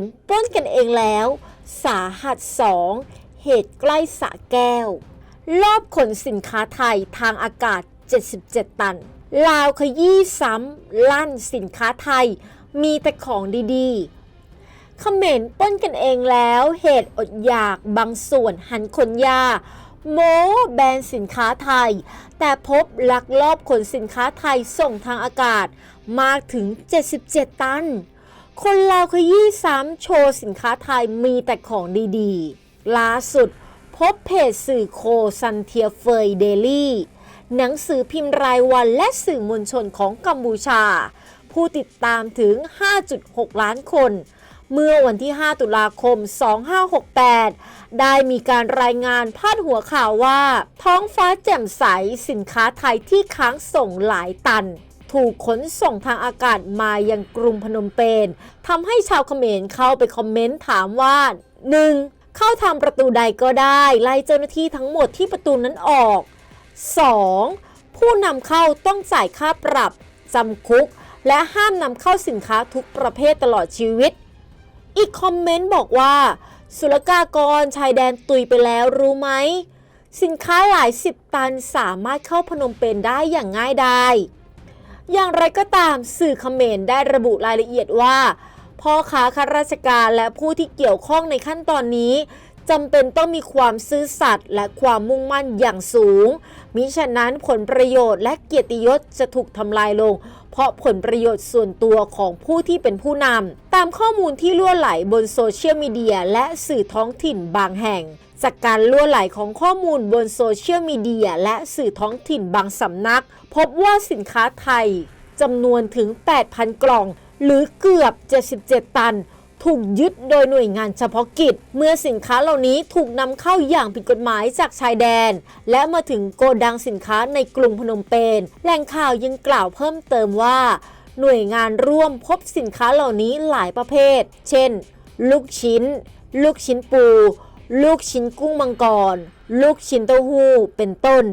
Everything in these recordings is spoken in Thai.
รปล้นกันเองแล้ว สาหัสสองเหตุใกล้สะแก้ว รอบขนสินค้าไทยทางอากาศ 77 ตัน ลาวขยี้ซ้ำ ลั่นสินค้าไทย มีแต่ของดีๆเขมรป้นกันเองแล้ว เหตุอดอยากบางส่วนหันขนยา โมแบรนด์สินค้าไทย แต่พบลักลอบขนสินค้าไทยส่งทางอากาศ มากถึง 77 ตัน คนลาวขยี้ซ้ำโชว์สินค้าไทยมีแต่ของดีๆ ล่าสุด พบเพจสื่อโคซันเทียเฟยเดลี่ หนังสือพิมพ์รายวันและสื่อมวลชนของกัมพูชา ผู้ติดตามถึง 5.6 ล้านคน เมื่อวันที่ 5 ตุลาคม 2568 ได้มีการรายงานพาดหัวข่าวว่า ท้องฟ้าแจ่มใสสินค้าไทยที่ค้างส่งหลายตัน ถูกขนส่งทางอากาศมายังกรุงพนมเปญทำให้ชาวเขมรเข้าไปคอมเมนต์ถามว่า 1. เข้าทางประตูใดก็ได้ไล่เจ้าหน้าที่ทั้งหมดที่ประตูนั้นออก 2. ผู้นำเข้าต้องจ่ายค่าปรับจำคุก และห้ามนำเข้าสินค้าทุกประเภทตลอดชีวิต อีกคอมเมนต์บอกว่า ศุลกากรชายแดนตุยไปแล้วรู้ไหม สินค้าหลายสิบตันสามารถเข้าพนมเปญได้อย่างง่ายดาย อย่างไรก็ตามสื่อเขมรได้ระบุรายละเอียดว่า พ่อค้าข้าราชการและผู้ที่เกี่ยวข้องในขั้นตอนนี้ จำเป็นต้องมีความซื่อสัตย์และความมุ่งมั่นอย่างสูง มิฉะนั้นผลประโยชน์และเกียรติยศจะถูกทำลายลง เพราะผลประโยชน์ส่วนตัวของผู้ที่เป็นผู้นำตามข้อมูลที่ล่วไหลบนโซเชียลมีเดียและสื่อท้องถิ่นบางแห่งจากการล่วไหลของข้อมูลบนโซเชียลมีเดียและสื่อท้องถิ่นบางสำนัก พบว่าสินค้าไทยจำนวนถึง 8,000 กล่อง หรือเกือบ 77 ตัน ถูกยึดโดยหน่วยงานเฉพาะกิจ เมื่อสินค้าเหล่านี้ถูกนำเข้าอย่างผิดกฎหมายจากชายแดน และมาถึงโกดังสินค้าในกรุงพนมเปญแหล่งข่าวยังกล่าวเพิ่มเติมว่า หน่วยงานร่วมพบสินค้าเหล่านี้หลายประเภท เช่น ลูกชิ้น ลูกชิ้นปู ลูกชิ้นกุ้งมังกร ลูกชิ้นเต้าหู้เป็นต้น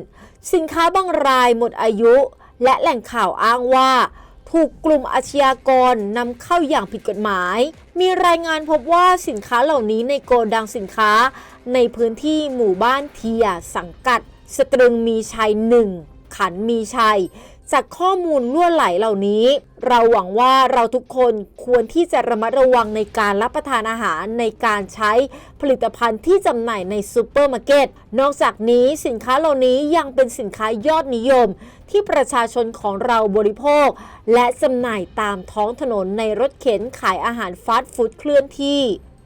สินค้าบางรายหมดอายุ และแหล่งข่าวอ้างว่า ถูกกลุ่มอาชญากรนำเข้าอย่างผิดกฎหมาย มีรายงานพบว่าสินค้าเหล่านี้ในโกดังสินค้า ในพื้นที่หมู่บ้านเทีย สังกัด สตรึงมีชัยหนึ่งขันมีชัย จากข้อมูลล่วไหลเหล่านี้ เราหวังว่าเราทุกคนควรที่จะระมัดระวังในการรับประทานอาหารในการใช้ผลิตภัณฑ์ที่จำหน่ายในซูเปอร์มาร์เก็ต นอกจากนี้สินค้าเหล่านี้ยังเป็นสินค้ายอดนิยม ที่ประชาชนของเราบริโภค และจำหน่ายตามท้องถนนในรถเข็นขายอาหารฟาสต์ฟู้ดเคลื่อนที่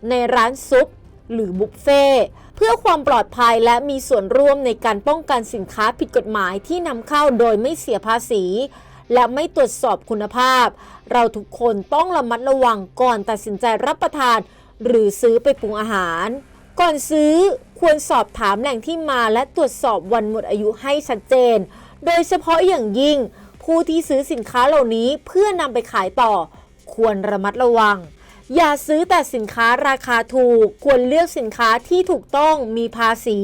ในร้านซุป หรือบุฟเฟ่ต์เพื่อความปลอดภัยและมีส่วนร่วมในการป้องกันสินค้าผิดกฎหมายที่นำเข้าโดยไม่เสียภาษี และไม่ตรวจสอบคุณภาพ เราทุกคนต้องระมัดระวังก่อนตัดสินใจรับประทาน หรือซื้อไปปรุงอาหาร ก่อนซื้อควรสอบถามแหล่งที่มาและตรวจสอบวันหมดอายุให้ชัดเจน โดยเฉพาะอย่างยิ่ง ผู้ที่ซื้อสินค้าเหล่านี้เพื่อนำไปขายต่อ ควรระมัดระวัง อย่าซื้อแต่สินค้าราคาถูก ควรเลือกสินค้าที่ถูกต้องมีภาษี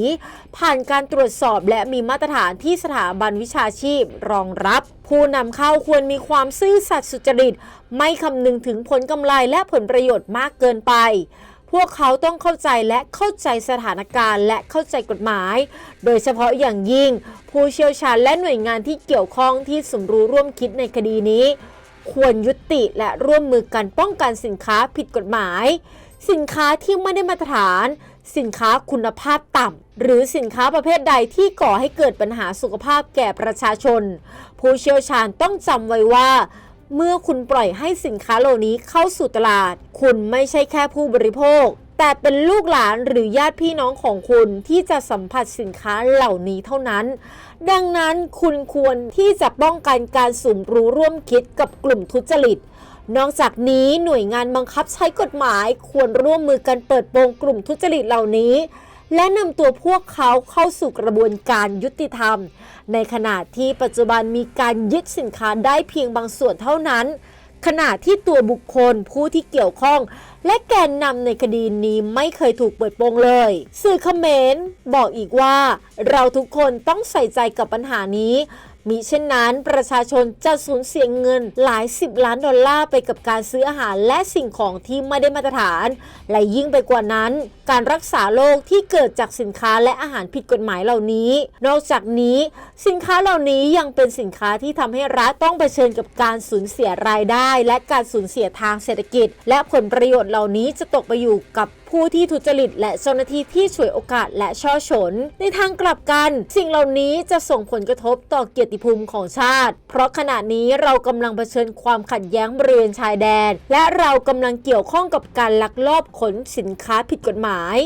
ผ่านการตรวจสอบและมีมาตรฐานที่สถาบันวิชาชีพรองรับ ผู้นำเข้าควรมีความซื่อสัตย์สุจริต ไม่คำนึงถึงผลกำไรและผลประโยชน์มากเกินไปพวกเขาต้องเข้าใจและเข้าใจสถานการณ์ และเข้าใจกฎหมาย โดยเฉพาะอย่างยิ่ง ผู้เชี่ยวชาญและหน่วยงานที่เกี่ยวข้องที่สมรู้ร่วมคิดในคดีนี้ ควรยุติและร่วมมือกันป้องกันสินค้าผิดกฎหมาย สินค้าที่ไม่ได้มาตรฐาน สินค้าคุณภาพต่ำ หรือสินค้าประเภทใดที่ก่อให้เกิดปัญหาสุขภาพแก่ประชาชน ผู้เชี่ยวชาญต้องจำไว้ว่าเมื่อคุณปล่อยให้สินค้าเหล่านี้เข้าสู่ตลาด คุณไม่ใช่แค่ผู้บริโภค แต่เป็นลูกหลานหรือญาติพี่น้องของคุณที่จะสัมผัสสินค้าเหล่านี้เท่านั้น ดังนั้นคุณควรที่จะป้องกันการสุ่มรู้ร่วมคิดกับกลุ่มทุจริต นอกจากนี้หน่วยงานบังคับใช้กฎหมายควรร่วมมือกันเปิดโปงกลุ่มทุจริตเหล่านี้ และนำตัวพวกเขาเข้าสู่กระบวนการยุติธรรม ในขณะที่ปัจจุบันมีการยึดสินค้าได้เพียงบางส่วนเท่านั้นขณะที่ตัวบุคคลผู้ที่เกี่ยวข้อง และแกนนำในคดีนี้ไม่เคยถูกเปิดโปงเลย สื่อเขมรบอกอีกว่า เราทุกคนต้องใส่ใจกับปัญหานี้ มิเช่นนั้น ประชาชนจะสูญเสียเงินหลายสิบล้านดอลลาร์ไปกับการซื้ออาหารและสิ่งของที่ไม่ได้มาตรฐาน และยิ่งไปกว่านั้น การรักษาโรคที่เกิดจากสินค้าและอาหารผิดกฎหมายเหล่านี้ นอกจากนี้สินค้าเหล่านี้ยังเป็นสินค้าที่ทำให้รัฐต้องเผชิญกับการสูญเสียรายได้ และการสูญเสียทางเศรษฐกิจ และผลประโยชน์เหล่านี้จะตกไปอยู่กับผู้ที่ทุจริตและเจ้าหน้าที่ที่ฉวยโอกาสและช่อฉน ในทางกลับกัน สิ่งเหล่านี้จะส่งผลกระทบต่อเกียรติภูมิของชาติ เพราะขณะนี้เรากำลังเผชิญความขัดแย้งบริเวณชายแดน และเรากำลังเกี่ยวข้องกับการลักลอบขนสินค้าผิดกฎหมาย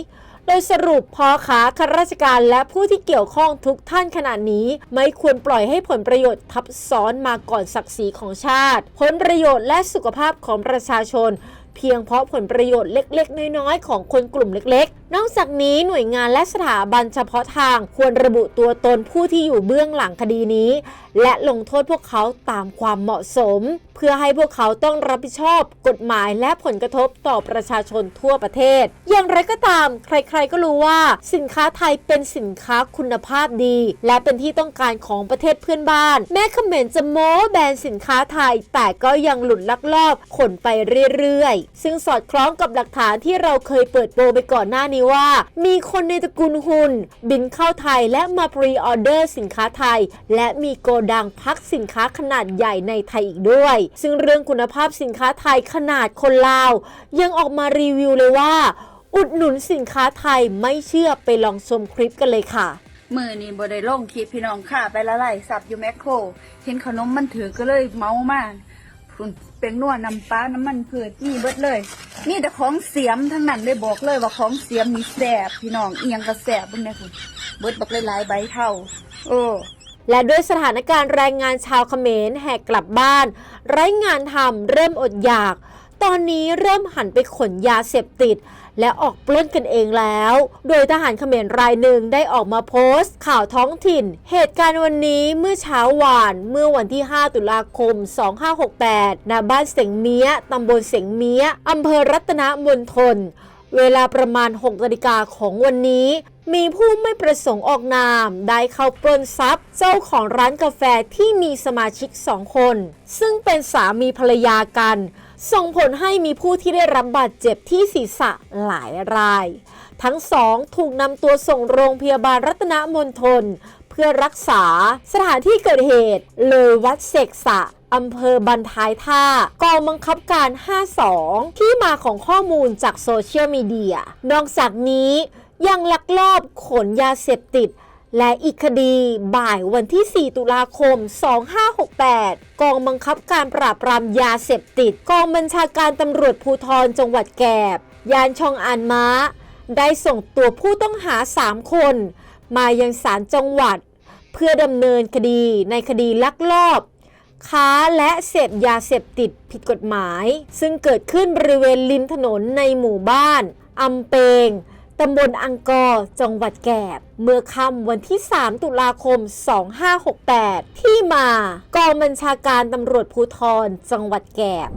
โดยสรุปพอค้าข้าราชการและผู้ที่เกี่ยวข้องทุกท่านขณะนี้ ไม่ควรปล่อยให้ผลประโยชน์ทับซ้อนมาก่อนศักดิ์ศรีของชาติ ผลประโยชน์และสุขภาพของประชาชน เพียงเพราะผลประโยชน์เล็ก ๆ น้อย ๆ ของคนกลุ่มเล็ก ๆ นอกจากนี้หน่วยงานและสถาบันเฉพาะทางควรระบุตัวตนผู้ที่อยู่เบื้องหลังคดีนี้ และลงโทษพวกเขาตามความเหมาะสม เพื่อให้พวกเขาต้องรับผิดชอบ กฎหมายและผลกระทบต่อประชาชนทั่วประเทศ อย่างไรก็ตาม ใครๆก็รู้ว่า สินค้าไทยเป็นสินค้าคุณภาพดี และเป็นที่ต้องการของประเทศเพื่อนบ้าน แม้เขมรจะโม้แบนสินค้าไทย แต่ก็ยังหลุดลักลอบขนไปเรื่อยซึ่งสอดคล้องกับหลักฐานที่เราเคยเปิดโปรไปก่อนหน้านี้ว่า มีคนในตระกูลหุนบินเข้าไทยและมาพรีออเดอร์สินค้าไทย และมีโกดังพักสินค้าขนาดใหญ่ในไทยอีกด้วย ซึ่งเรื่องคุณภาพสินค้าไทยขนาดคนลาว ยังออกมารีวิวเลยว่า อุดหนุนสินค้าไทยไม่เชื่อไปลองชมคลิปกันเลยค่ะมือนี่บได้ลงคลิปพี่น้องค่ะไปละไล่สับอยู่แมคโครเห็นขนมมันถือก็เลยเมามาุนเป็นนวดน้ำปลาน้ำมันพืชนี่เบิดเลยนี่แต่ของเสียมทั้งนั้นได้บอกเลยว่าของเสียมมีแสบพี่น้องเอียงกระแสบเบึงเนี่ยคุณเบิดบักหลายๆใบเท่า โอ้และด้วยสถานการณ์แรงงานชาวเขมรแหกกลับบ้าน ไร้งานทำเริ่มอดอยาก ตอนนี้เริ่มหันไปขนยาเสพติด และออกปล้นกันเองแล้ว โดยทหารเขมรรายหนึ่งได้ออกมาโพสต์ ข่าวท้องถิ่น เหตุการณ์วันนี้เมื่อเช้าวานเมื่อวันที่ 5 ตุลาคม 2568ณบ้านเสียงเมียตำบลเสียงเมียอำเภอรัตนมณฑลเวลาประมาณ6นาฬิกาของวันนี้ มีผู้ไม่ประสงค์ออกนาม ได้เข้าปล้นทรัพย์ เจ้าของร้านกาแฟที่มีสมาชิกสองคน ซึ่งเป็นสามีภรรยากัน ส่งผลให้มีผู้ที่ได้รับบาดเจ็บที่ศีรษะหลายราย ทั้งสองถูกนำตัวส่งโรงพยาบาลรัตนมณฑลเพื่อรักษาสถานที่เกิดเหตุ เลยวัดเสกสะอำเภอบันทายท่ากองบังคับการ 52 ที่มาของข้อมูลจากโซเชียลมีเดีย นอกจากนี้ยังลักลอบขนยาเสพติด และอีกคดีบ่ายวันที่ 4 ตุลาคม 2568 กองบังคับการปราบปรามยาเสพติด กองบัญชาการตำรวจภูธรจังหวัดแกบ ยานชองอานม้า ได้ส่งตัวผู้ต้องหา 3 คน มายังศาลจังหวัด เพื่อดำเนินคดีในคดีลักลอบ ค้าและเสพยาเสพติดผิดกฎหมาย ซึ่งเกิดขึ้นบริเวณริมถนนในหมู่บ้านอำเปง ตำบลอังกอร์ จังหวัดแกบ เมื่อค่ำวันที่ 3 ตุลาคม 2568 ที่มา กองบัญชาการตำรวจภูธร จังหวัดแกบ